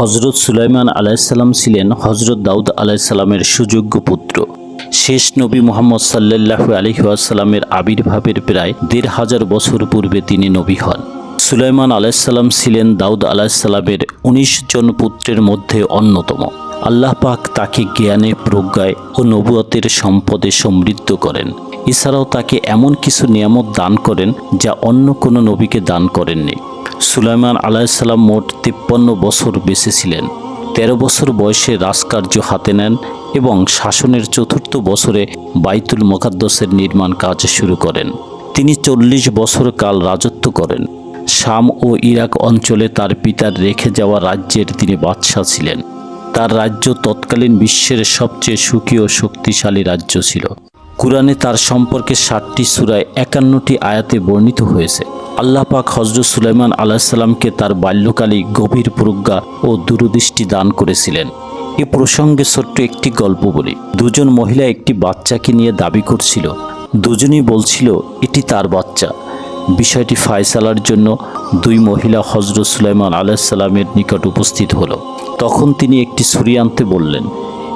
হজরত সুলাইমান আলাইসাল্লাম ছিলেন হজরত দাউদ আলাইসাল্লামের সুযোগ্য পুত্র। শেষ নবী মোহাম্মদ সাল্লাহ আলহিহাসাল্লামের আবির্ভাবের প্রায় দেড় হাজার বছর পূর্বে তিনি নবী হন। সুলাইমান আলাইসাল্লাম ছিলেন দাউদ আলাইসাল্লামের উনিশ জন পুত্রের মধ্যে অন্যতম। আল্লাহ পাক তাকে জ্ঞানে, প্রজ্ঞায় ও নবুয়তের সম্পদে সমৃদ্ধ করেন। এছাড়াও তাকে এমন কিছু নিয়ামত দান করেন যা অন্য কোনো নবীকে দান করেননি। সুলাইমান আলাইসাল্লাম মোট তিপ্পান্ন বছর বেঁচে ছিলেন। তেরো বছর বয়সে রাজকার্য হাতে নেন এবং শাসনের চতুর্থ বছরে বাইতুল মোকাদ্দসের নির্মাণ কাজ শুরু করেন। তিনি চল্লিশ বছর কাল রাজত্ব করেন। শাম ও ইরাক অঞ্চলে তার পিতার রেখে যাওয়া রাজ্যের তিনি বাদশাহ ছিলেন। তার রাজ্য তৎকালীন বিশ্বের সবচেয়ে সুখী ও শক্তিশালী রাজ্য ছিল। কুরআনে তার সম্পর্কে ষাটটি সুরায় একান্নটি আয়াতে বর্ণিত হয়েছে। আল্লাহ পাক হজরত সুলাইমান আলাহিসাল্লামকে তার বাল্যকালে গভীর প্রজ্ঞা ও দূরদৃষ্টি দান করেছিলেন। এ প্রসঙ্গে ছোট্ট একটি গল্প বলি। দুজন মহিলা একটি বাচ্চাকে নিয়ে দাবি করছিল। দুজনই বলছিল, এটি তার বাচ্চা। বিষয়টি ফায়সালার জন্য দুই মহিলা হজরত সুলাইমান আলাইসাল্লামের নিকট উপস্থিত হলো। তখন তিনি একটি ছুরি আনতে বললেন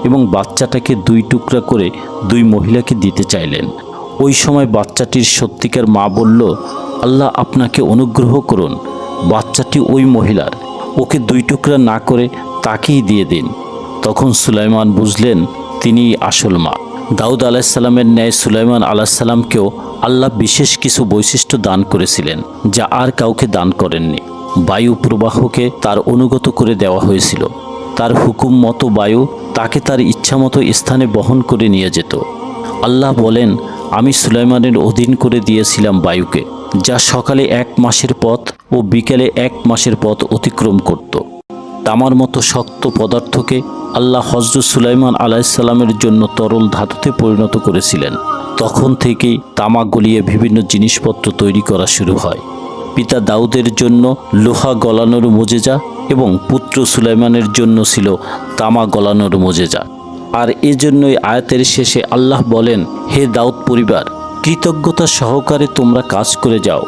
এবং বাচ্চাটাকে দুই টুকরা করে দুই মহিলাকে দিতে চাইলেন। ওই সময় বাচ্চাটির সত্যিকার মা বলল আল্লাহ আপনাকে অনুগ্রহ করুন, বাচ্চাটি ওই মহিলার, ওকে দুই টুকরা না করে তাকেই দিয়ে দিন। তখন সুলাইমান বুঝলেন তিনি আসল মা। দাউদ আলাহিসাল্লামের ন্যায় সুলাইমান আলাহিসাল্লামকেও আল্লাহ বিশেষ কিছু বৈশিষ্ট্য দান করেছিলেন, যা আর কাউকে দান করেননি। বায়ু প্রবাহকে তার অনুগত করে দেওয়া হয়েছিল। তার হুকুম মতো বায়ু তাকে তার ইচ্ছামতো স্থানে বহন করে নিয়ে যেত। আল্লাহ বলেন, আমি সুলাইমানের অধীন করে দিয়েছিলাম বায়ুকে। যা সকালে এক মাসের পথ ও বিকেলে এক মাসের পথ অতিক্রম করত। তামার মতো শক্ত পদার্থকে আল্লাহ হজরত সুলাইমান আলাইসাল্লামের জন্য তরল ধাতুতে পরিণত করেছিলেন। তখন থেকেই তামা গলিয়ে বিভিন্ন জিনিসপত্র তৈরি করা শুরু হয়। পিতা দাউদের জন্য লোহা গলানোর মোজেজা এবং পুত্র সুলাইমানের জন্য ছিল তামা গলানোর মোজেজা। আর এজন্যই আয়াতের শেষে আল্লাহ বলেন, হে দাউদ পরিবার কৃতজ্ঞতা সহকারে তোমরা কাজ করে যাও।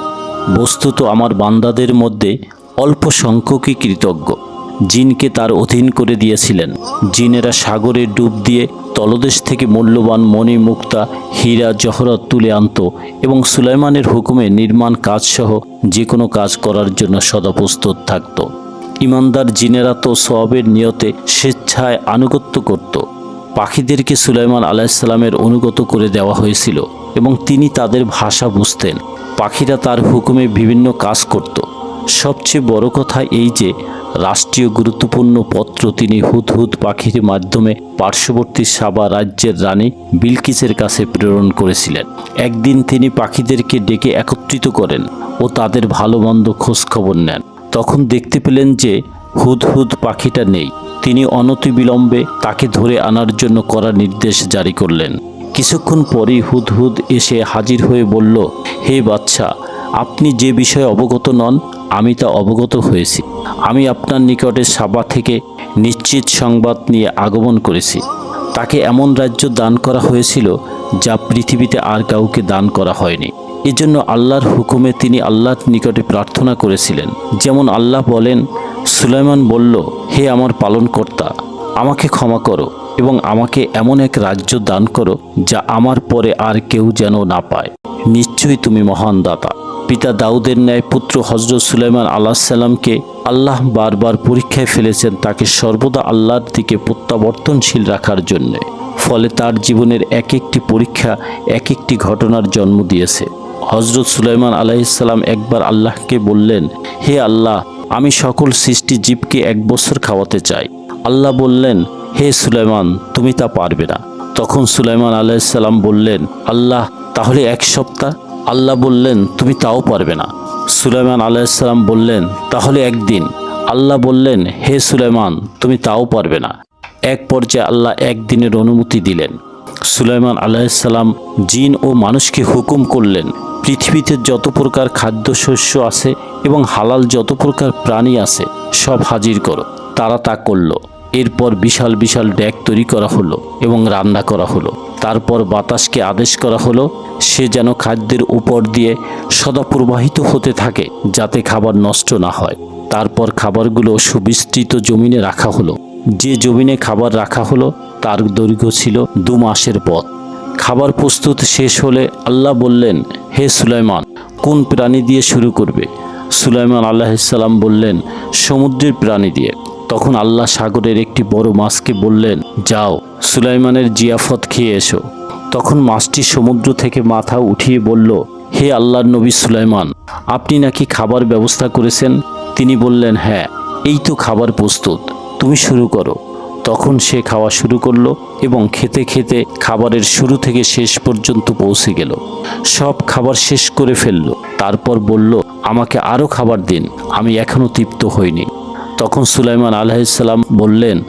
বস্তুত আমার বান্দাদের মধ্যে অল্প সংখ্যকই কৃতজ্ঞ, জিনকে তার অধীন করে দিয়েছিলেন। জিনেরা সাগরে ডুব দিয়ে তলদেশ থেকে মূল্যবান মণি মুক্তা হীরা জহরত তুলে আনত এবং সুলাইমানের হুকুমে নির্মাণ কাজসহ যে কোনো কাজ করার জন্য সদা প্রস্তুত থাকত। ইমানদার জিনেরা তো সবের নিয়তে স্বেচ্ছায় আনুগত্য করত। পাখিদেরকে সুলাইমান আলাইসাল্লামের অনুগত করে দেওয়া হয়েছিল এবং তিনি তাদের ভাষা বুঝতেন। পাখিরা তার হুকুমে বিভিন্ন কাজ করত। সবচেয়ে বড় কথা এই যে, রাষ্ট্রীয় গুরুত্বপূর্ণ পত্র তিনি হুদহুদ পাখির মাধ্যমে পার্শ্ববর্তী সাবা রাজ্যের রানী বিলকিসের কাছে প্রেরণ করেছিলেন। একদিন তিনি পাখিদেরকে ডেকে একত্রিত করেন ও তাদের ভালো মন্দ খোঁজখবর নেন। তখন দেখতে পেলেন যে হুদহুদ পাখিটা নেই। তিনি অনতিবিলম্বে তাকে ধরে আনার জন্য করা নির্দেশ জারি করলেন। কিছুক্ষণ পরেই হুদহুদ এসে হাজির হয়ে বলল, হে বাচ্চা আপনি যে বিষয়ে অবগত নন, আমি তা অবগত হয়েছি। আমি আপনার নিকটে সাবা থেকে নিশ্চিত সংবাদ নিয়ে আগমন করেছি। তাকে এমন রাজ্য দান করা হয়েছিল, যা পৃথিবীতে আর কাউকে দান করা হয়নি। এজন্য আল্লাহর হুকুমে তিনি আল্লাহর নিকটে প্রার্থনা করেছিলেন। যেমন আল্লাহ বলেন সুলাইমান বলল, হে আমার পালনকর্তা, আমাকে ক্ষমা করো এবং আমাকে এমন এক রাজ্য দান করো যা আমার পরে আর কেউ যেন না পায়। নিশ্চয়ই তুমি মহান দাতা। পিতা দাউদের ন্যায় পুত্র হজরত সুলাইমান আল্লাহ সাল্লামকে আল্লাহ বারবার পরীক্ষায় ফেলেছেন তাকে সর্বদা আল্লাহর দিকে প্রত্যাবর্তনশীল রাখার জন্যে। ফলে তার জীবনের এক একটি পরীক্ষা, এক একটি ঘটনার জন্ম দিয়েছে। হজরত সুলাইমান আলাইসাল্লাম একবার আল্লাহকে বললেন, হে আল্লাহ আমি সকল সৃষ্টি জীবকে এক বছর খাওয়াতে চাই। আল্লাহ বললেন, হে সুলাইমান, তুমি তা পারবে না। তখন সুলাইমান আলাইসাল্লাম বললেন, আল্লাহ, তাহলে এক সপ্তাহ? আল্লাহ বললেন, তুমি তাও পারবে না। সুলাইমান আলাইসাল্লাম বললেন, তাহলে একদিন। আল্লাহ বললেন, হে সুলাইমান, তুমি তাও পারবে না। এক পর্যায়ে আল্লাহ একদিনের অনুমতি দিলেন। সুলাইমান আলাইসাল্লাম জিন ও মানুষকে হুকুম করলেন, পৃথিবীতে যত প্রকার খাদ্যশস্য আছে এবং হালাল যত প্রকার প্রাণী আছে, সব হাজির করো। তারা তা করল। এরপর বিশাল বিশাল ড্যাক তৈরি করা হলো এবং রান্না করা হলো। তারপর বাতাসকে আদেশ করা হলো, সে যেন খাদ্যের উপর দিয়ে সদা প্রবাহিত হতে থাকে, যাতে খাবার নষ্ট না হয়। তারপর খাবারগুলো সুবিস্তৃত জমিনে রাখা হলো। যে জমিনে খাবার রাখা হলো, তার দৈর্ঘ্য ছিল দু মাসের পথ। খাবার প্রস্তুত শেষ হলে আল্লাহ বললেন, হে সুলাইমান, কোন প্রাণী দিয়ে শুরু করবে? সুলাইমান আল্লাহিসাল্লাম বললেন, সমুদ্রের প্রাণী দিয়ে। তখন আল্লাহ সাগরের একটি বড় মাছকে বললেন, যাও, সুলাইমানের জিয়াফত খেয়ে এসো। তখন মাছটি সমুদ্র থেকে মাথা উঠিয়ে বলল, হে আল্লাহর নবী সুলাইমান, আপনি নাকি খাবার ব্যবস্থা করেছেন? তিনি বললেন হ্যাঁ এই তো খাবার প্রস্তুত। তুমি শুরু করো। তখন সে খাওয়া শুরু করল এবং খেতে খেতে খাবারের শুরু থেকে শেষ পর্যন্ত পৌঁছে গেল। সব খাবার শেষ করে ফেলল। তারপর বলল, আমাকে আরও খাবার দিন, আমি এখনও তৃপ্ত হইনি। তখন সুলাইমান আলাইসাল্লাম বললেন,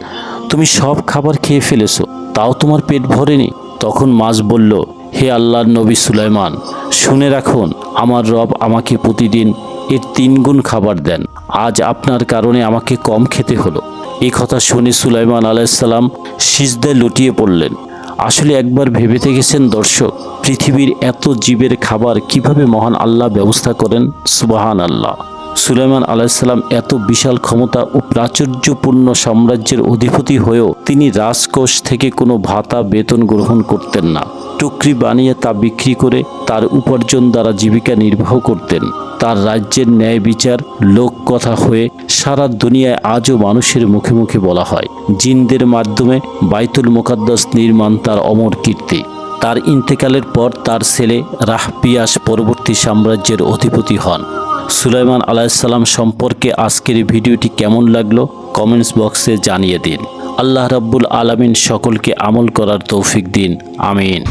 তুমি সব খাবার খেয়ে ফেলেছো, তাও তোমার পেট ভরেনি? তখন মাছ বলল, হে আল্লাহর নবী সুলাইমান, শুনে রাখুন, আমার রব আমাকে প্রতিদিন এর তিন গুণ খাবার দেন। আজ আপনার কারণে আমাকে কম খেতে হলো। এই কথা শুনে সুলাইমান আলাইসাল্লাম সিজদায় লুটিয়ে পড়লেন। আসলে একবার ভেবে থেকেছেন দর্শক, পৃথিবীর এত জীবের খাবার কীভাবে মহান আল্লাহ ব্যবস্থা করেন? সুবাহান আল্লাহ সুলাইমান আলাইসাল্লাম এত বিশাল ক্ষমতা ও প্রাচুর্যপূর্ণ সাম্রাজ্যের অধিপতি হয়েও তিনি রাজকোষ থেকে কোনো ভাতা, বেতন গ্রহণ করতেন না। টুকরি বানিয়ে তা বিক্রি করে তার উপার্জন দ্বারা জীবিকা নির্বাহ করতেন। তার রাজ্যের ন্যায় বিচার, লোক কথা হয়ে সারা দুনিয়ায় আজও মানুষের মুখে মুখে বলা হয়। জিনদের মাধ্যমে বাইতুল মোকাদ্দাস নির্মাণ তার অমর কীর্তি। তার ইন্তেকালের পর তার ছেলে রাহপিয়াস পরবর্তী সাম্রাজ্যের অধিপতি হন। সুলাইমান আলাইসাল্লাম সম্পর্কে আজকের ভিডিওটি কেমন লাগল? কমেন্টস বক্সে জানিয়ে দিন। আল্লাহ রাব্বুল আলমিন সকলকে আমল করার তৌফিক দিন। আমিন।